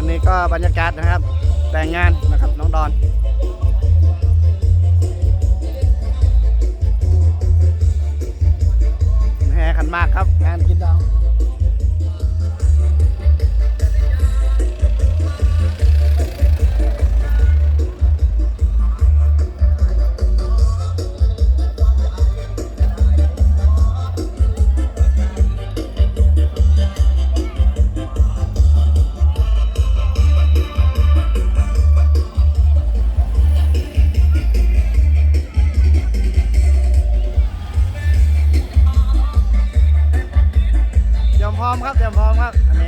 อันนี้ก็บรรยากาศนะครับ แต่งงานนะครับน้องดอนแห่ขันมากครับ งานกินดาว ครับเตรียมพร้อมครับ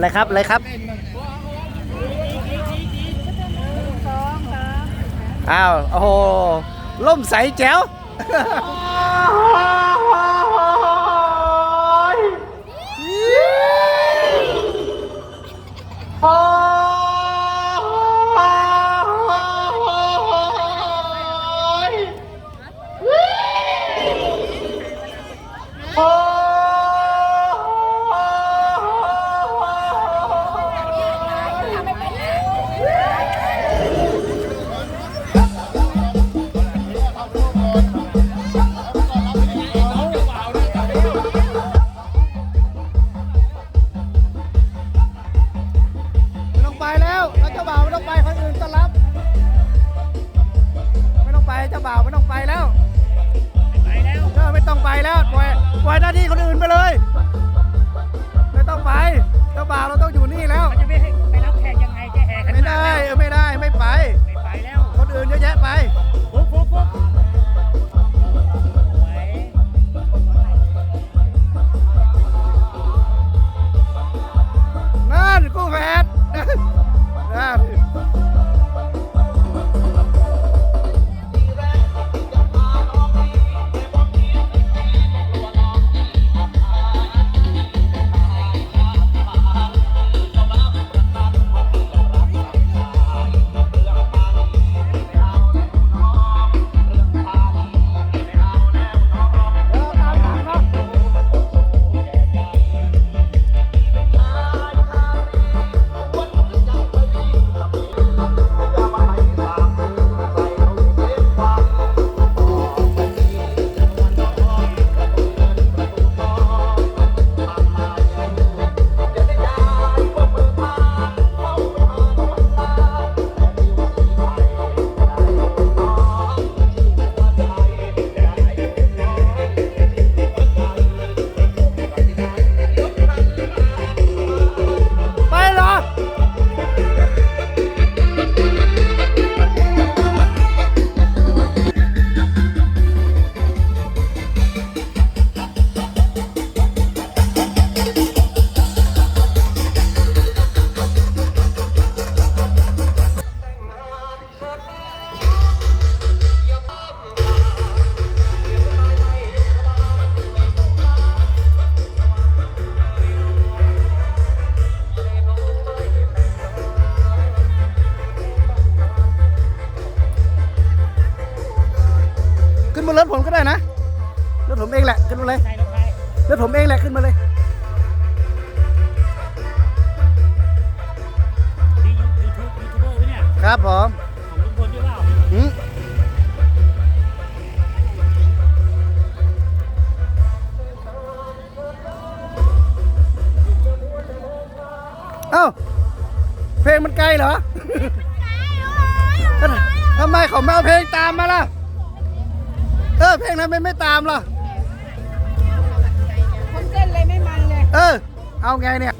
อะไรครับ อะไรครับ อ้าว โอ้โหล่มใสแจ๋ว ครับผมองเอเอาเพลงมันไกลเหรอ ทำไมเขาไม่เอาเพลงตามมาล่ะ เออ เพลงนั้นไม่ไม่ตามล่ะ คนเต้นเลยไม่มันเลย เออ เอาไงเนี่ย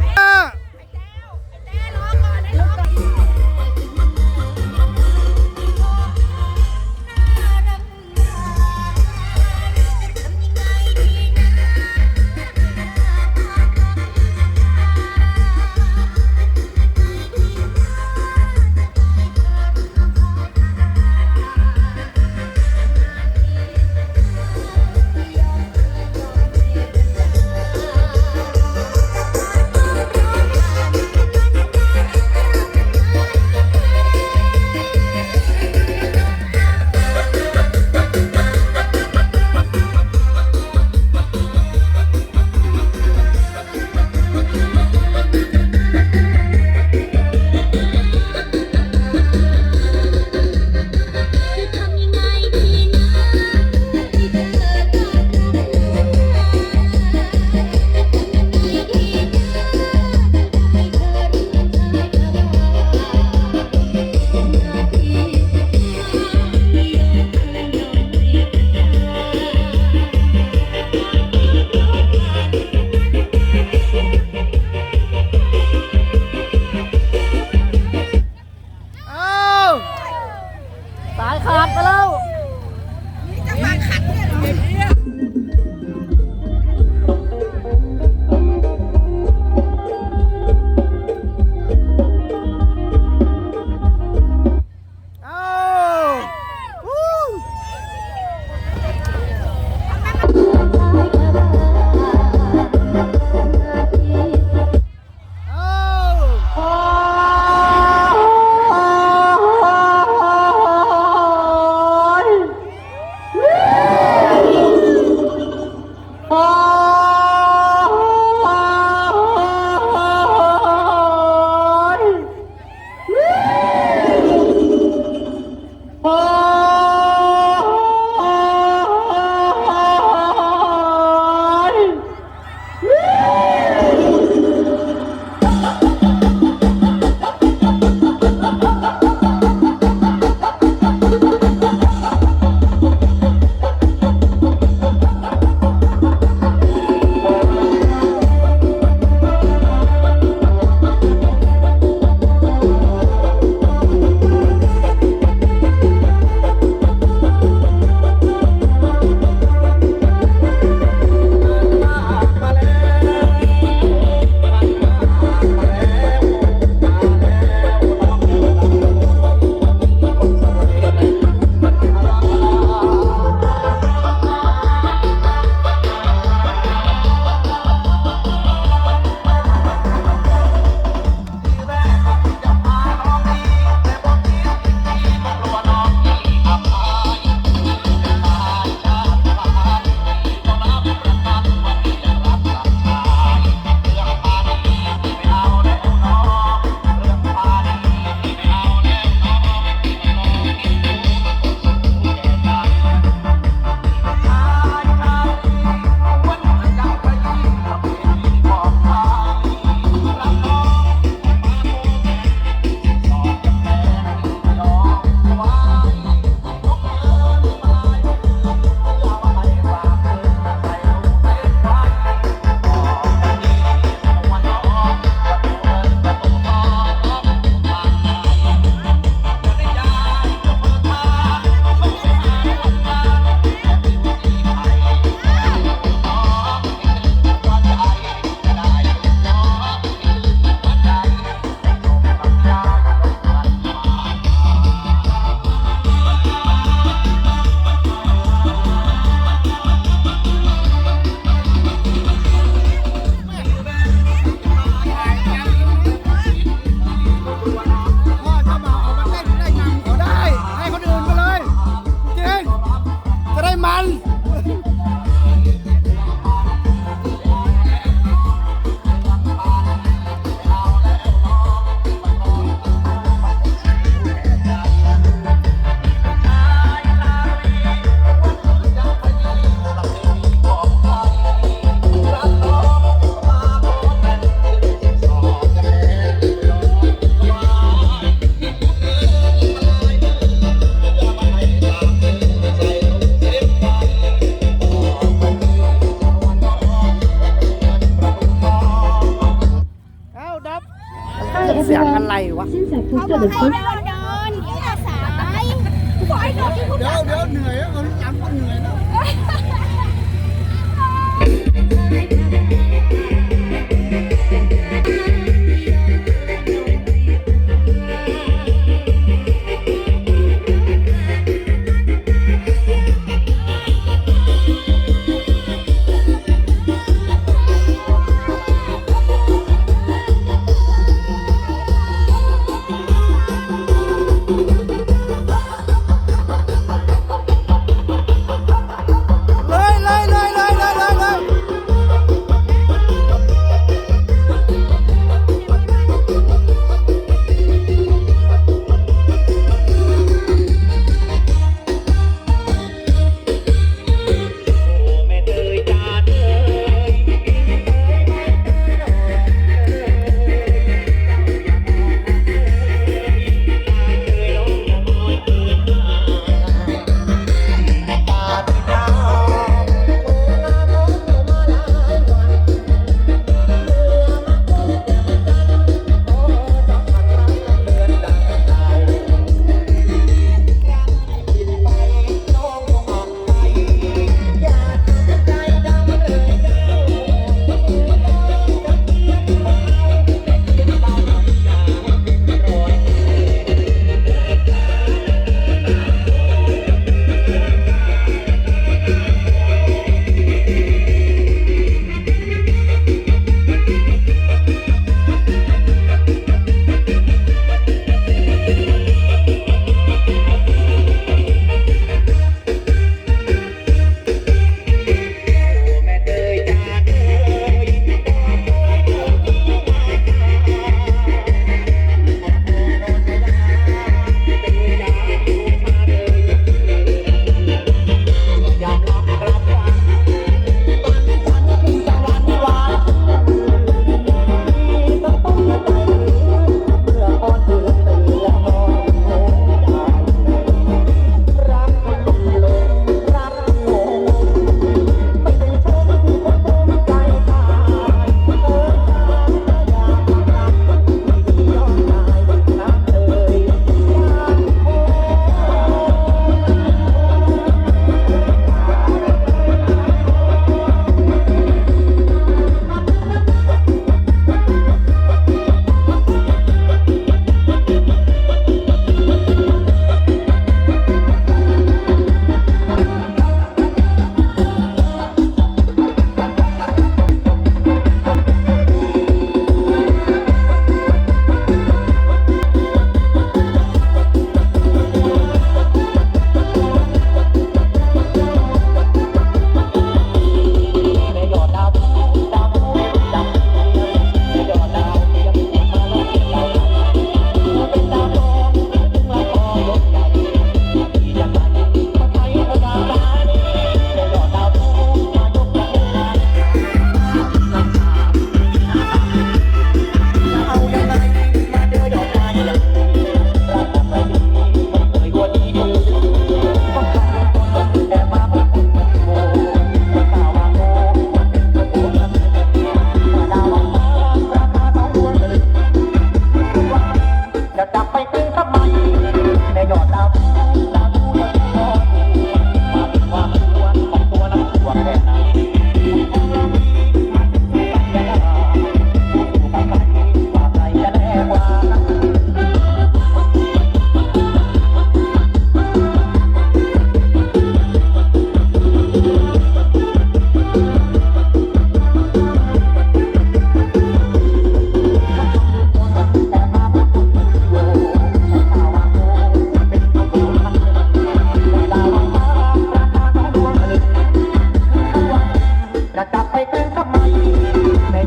Oh,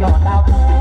ยอดดาว